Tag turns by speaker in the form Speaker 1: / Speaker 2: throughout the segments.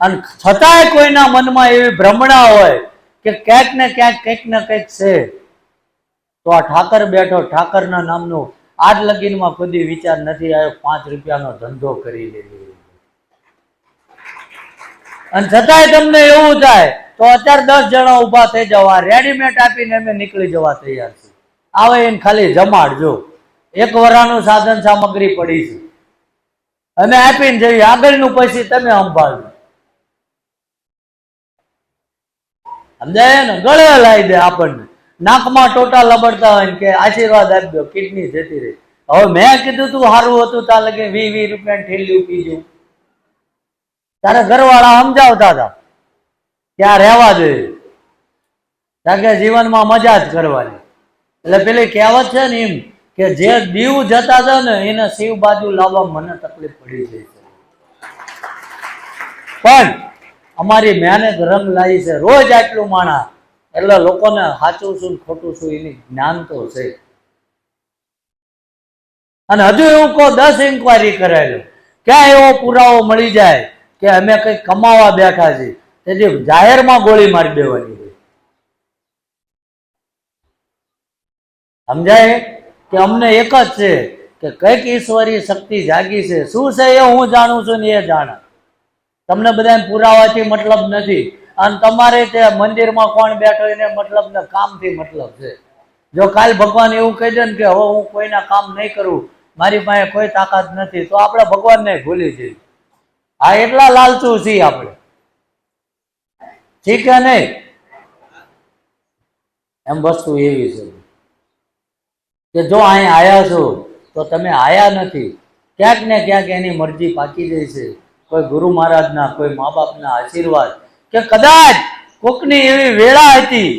Speaker 1: અને છતાંય કોઈના મનમાં એવી ભ્રમણા હોય કે ક્યાંક ને ક્યાંક, કંઈક ને કંઈક છે, તો આ ઠાકર બેઠો, ઠાકરના નામનો આજ લગીનમાં કદી વિચાર નથી આવ્યો, પાંચ રૂપિયાનો ધંધો કરી લેવો અને છતાંય તમને એવું થાય, તો અત્યારે દસ જણા ઊભા થઈ જવા રેડીમેડ આપીને અમે નીકળી જવા તૈયાર છે આવે એને ખાલી જમાડજો એક વરાનું સાધન સામગ્રી પડી છે. અમે આપીને જઈએ, આગળનું પછી તમે સંભાળજો સમજાય ને ગળે લાવી દે આપણને. નાકમાં ટોટા લબડતા હોય કે આશીર્વાદ આપજો, કિડની જતી રહી. હવે મેં કીધું તું સારું હતું, તાર લગે વી વી રૂપિયા ઠેલ્યું પીજું તારે ઘરવાળા સમજાવતા હતા ત્યાં રહેવા જોઈએ કારણ જીવનમાં મજા જ કરવાની. એટલે પેલી કહેવત છે ને એમ કે જે દીવ જતા હતા ને, એને શિવ બાજુ લાવવા મને તકલીફ પડી જાય છે. પણ અમારી મહેનત રંગ લાવી છે. રોજ આટલું માણા. એટલે લોકોને સાચું છું ખોટું છું એની જ્ઞાન તો છે. અને હજુ એવું કહો દસ ઇન્કવાયરી કરાયેલું. ક્યાં એવો પુરાવો મળી જાય કે અમે કંઈક કમાવા બેઠા છીએ. તેથી જાહેરમાં ગોળી મારી દેવાની હોય. સમજાય? કે અમને એક જ છે કે કંઈક ઈશ્વરી શક્તિ જાગી છે. શું છે એ હું જાણું છું ને એ જાણે. તમને બધાને પુરાવાથી મતલબ નથી. અને તમારે તે મંદિરમાં કોણ બેઠો એને મતલબ ને કામથી મતલબ છે. જો કાલ ભગવાન એવું કહી દે ને કે હવે હું કોઈના કામ નહીં કરું, મારી પાસે કોઈ તાકાત નથી, તો આપણે ભગવાનને ભૂલી જઈએ. આ એટલા લાલચુ છીએ આપણે. ઠીક કે નહીં? એમ વસ્તુ એવી છે. કે જો અહીં આયા છો, તો તમે આયા નથી. ક્યાંક ને ક્યાંક એની મરજી પાકી જાય છે. કોઈ ગુરુ મહારાજના, કોઈ મા બાપના આશીર્વાદ કે કદાચ કોકની એવી વેળા હતી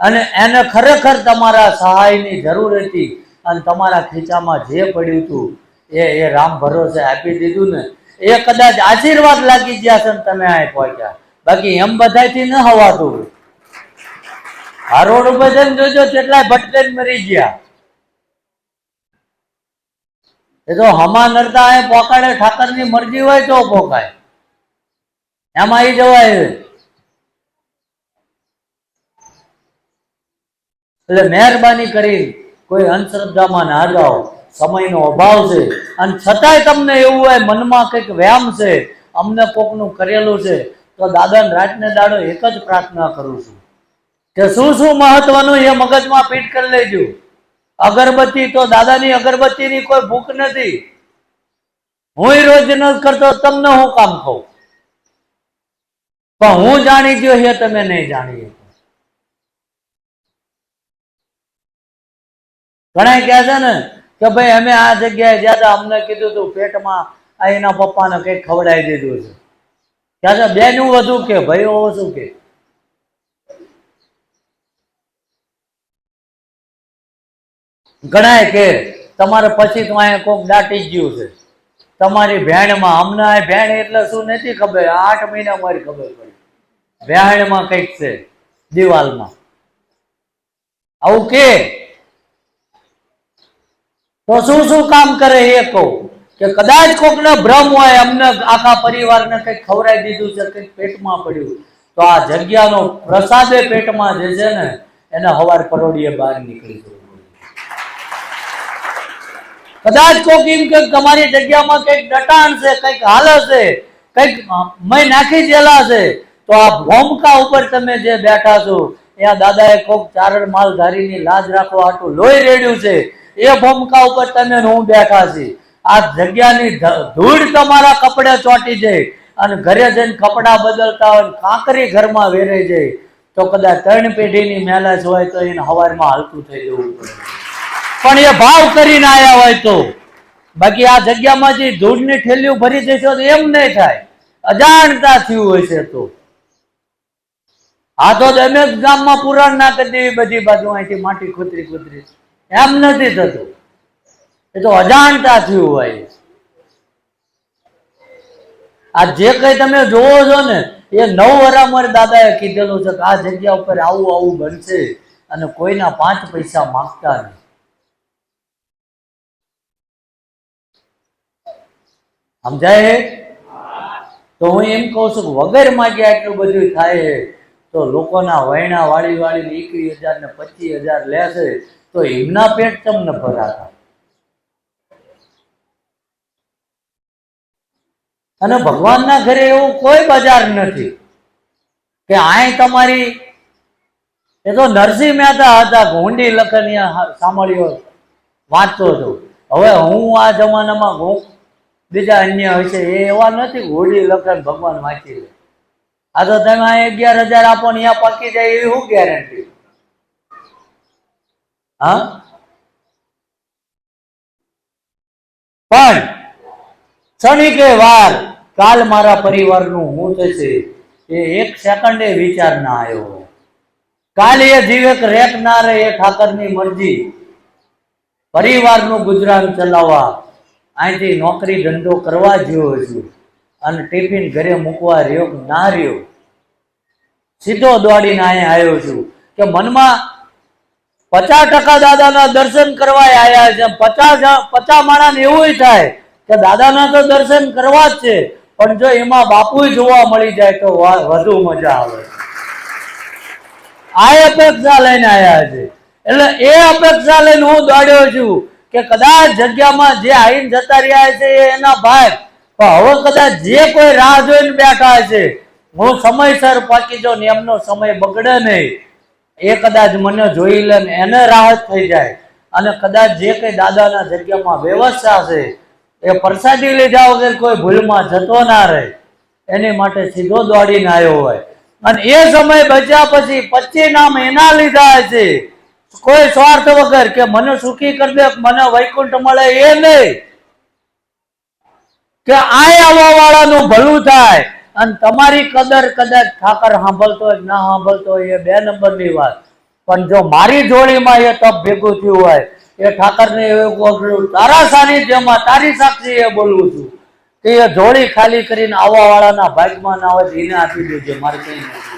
Speaker 1: અને એને ખરેખર તમારા સહાયની જરૂર હતી અને તમારા ખીચામાં જે પડ્યું હતું, એ એ રામ ભરોસે આપી દીધું ને, એ કદાચ આશીર્વાદ લાગી ગયા છે ને તમે અહીં પહોંચ્યા. બાકી એમ બધાથી ન હવાતું આ રોડ જોજો, કેટલાય ભટકે મરી ગયા. એ તો હમા નરતા એ પોકાડે, ઠાકરની મરજી હોય તો પોકાય એમાં એ જવાય એટલે મહેરબાની કરી કોઈ અંધશ્રદ્ધામાં ના જાઓ. સમયનો અભાવ છે. અને છતાંય તમને એવું હોય, મનમાં કંઈક વ્યામ છે, અમને કોકનું કરેલું છે, તો દાદાને રાતને દાડો એક જ પ્રાર્થના કરું છું. કે શું શું મહત્વનું એ મગજમાં પીટ કરી લેજો. અગરબત્તી તો દાદાની અગરબત્તીની કોઈ ભૂખ નથી. હું રોજ ન કરતો, તમને હું કામ કહું? પણ હું જાણી ગયો છે, તમે નહીં જાણી. ઘણા કહે છે ને કે ભાઈ, અમે આ જગ્યાએ જ્યાં હતા, અમને કીધું તું પેટમાં આ એના પપ્પાને કંઈક ખવડાવી દીધું છે. ત્યાં બેનું વધુ કે ભાઈઓ ઓછું કે? ઘણાય કે તમારે પછી તો અહીંયા કોક દાટી ગયું છે. તમારી ભેણમાં હમણાં ભેણ એટલે શું નથી ખબર? આઠ મહિના મારી ખબર પડી. ભેણમાં કંઈક છે, દિવાલમાં. આવું કે? તો શું શું કામ કરે એ કહું. કે કદાચ કોકને ભ્રમ હોય, અમને આખા પરિવારને કંઈક ખવડાવી દીધું છે, કંઈક પેટમાં પડ્યું તો આ જગ્યાનો પ્રસાદે પેટમાં જે છે ને, એને હવાર પરોડીએ બહાર નીકળી જવું કદાચ કોક એમ કે તમારી જગ્યામાં કંઈક ડટાણ છે, કંઈક હાલ છે કંઈક મય નાખી દેલા છે તો આ ભોમકા ઉપર તમે જે બેઠા છો ત્યાં દાદાએ કોક ચારણ માલધારીની લાજ રાખવા આટલું લોહી રેડ્યું છે, એ ભોમકા ઉપર તમે હું બેઠા છીએ. આ જગ્યાની ધૂળ તમારા કપડે ચોંટી જાય અને ઘરે જઈને કપડા બદલતા હોય કાંકરી ઘરમાં વેરાઈ જાય, તો કદાચ ત્રણ પેઢીની મેલાજ હોય તો એને હવારમાં હલતું થઈ જવું પડે. પણ એ ભાવ કરીને આયા હોય તો. બાકી આ જગ્યામાં જે ધૂળની ઠેલીઓ ભરી દેશો તો એમ નહીં થાય. અજાણતા થયું હોય છે તો. આ તો જ ગામમાં પુરાણ ના કરી દેવી બધી બાજુ અહીંથી માટી ખોતરી ખોતરી. એમ નથી થતું. એ તો અજાણતા થયું હોય. આ જે કઈ તમે જોવો છો ને, એ નવ વરામર દાદાએ કીધેલું છે કે આ જગ્યા ઉપર આવું આવું બનશે અને કોઈના પાંચ પૈસા માંગતા નહીં. સમજાય? તો હું એમ કહું છું વગર માગ્યા એટલું બધું થાય તો લોકોના વૈણા વાળી વાળી એકવીસ હજાર ને પચીસ હજાર લેશે, તો એમના પેટ તમને ભરાતા અને ભગવાનના ઘરે એવું કોઈ બજાર નથી કે આય તમારી, એ તો નરસિંહ મહેતા હતા ઘોંડી લખનિયા સાંભળ્યો, વાંચતો હતો હવે હું આ જમાનામાં બીજા અન્ય હશે એ એવા નથી, હોળી લખન ભગવાન વાંચી લે. આ તો તમે અગિયાર હજાર આપો ને અહીંયા પાકી જાય એવી શું ગેરંટી હા? પણ, ક્ષણિકે વાર કાલ મારા પરિવારનું હું થશે, એ એક સેકન્ડે વિચાર ના આવ્યો કાલે એ જીવેક રેક ના રહે એ ઠાકરની મરજી. પરિવારનું ગુજરાન ચલાવવા અહીંથી નોકરી ધંધો કરવા જેવો છું અને ટિફિન ઘરે મૂકવા રહ્યો ના રહ્યો? સીધો દોડીને અહીંયા આવ્યો છું કે મનમાં પચાસ ટકા દાદાના દર્શન કરવા આવ્યા છે. પચાસ પચાસ માણસ એવું થાય કે દાદાના તો દર્શન કરવા જ છે, પણ જો એમાં બાપુ જોવા મળી જાય તો વધુ મજા આવે. આ અપેક્ષા લઈને આવ્યા છે. એટલે એ અપેક્ષા લઈને હું દોડ્યો છું કે કદાચ જગ્યામાં જે આઈન જતા રહ્યા છે એના ભાઈ. પણ હવે કદાચ જે કોઈ રાહ જોઈને બેઠા છે, હું સમયસર પહોંચી જાઉં ને એમનો સમય બગડે નહીં. એ કદાચ મને જોઈ લે એને રાહત થઈ જાય. અને કદાચ જે કઈ દાદાના જગ્યામાં વ્યવસ્થા છે, એ પ્રસાદી લીધા કે કોઈ ભૂલમાં જતો ના રહે. એની માટે સીધો દોડીને આવ્યો હોય. અને એ સમય બચ્યા પછી પચીસ નામ એના લીધા છે. કોઈ સ્વાર્થ વગર કે મને સુખી કરી દે, મને વૈકુંઠ મળે એ નહીં. કે આય આવવા વાળાનું ભલું થાય અને તમારી કદર કદાચ ઠાકર સાંભળતો હોય ના સાંભળતો હોય એ બે નંબરની વાત. પણ જો મારી જોડીમાં એ તપ ભેગું થયું હોય, એ ઠાકરને એવું તારા સાનિધ્યમાં તારી સાક્ષી એ બોલવું છું. કે એ જોડી ખાલી કરીને આવવા વાળાના ભાગમાં ના હોય એને આપી દેજો, મારે કઈ નથી.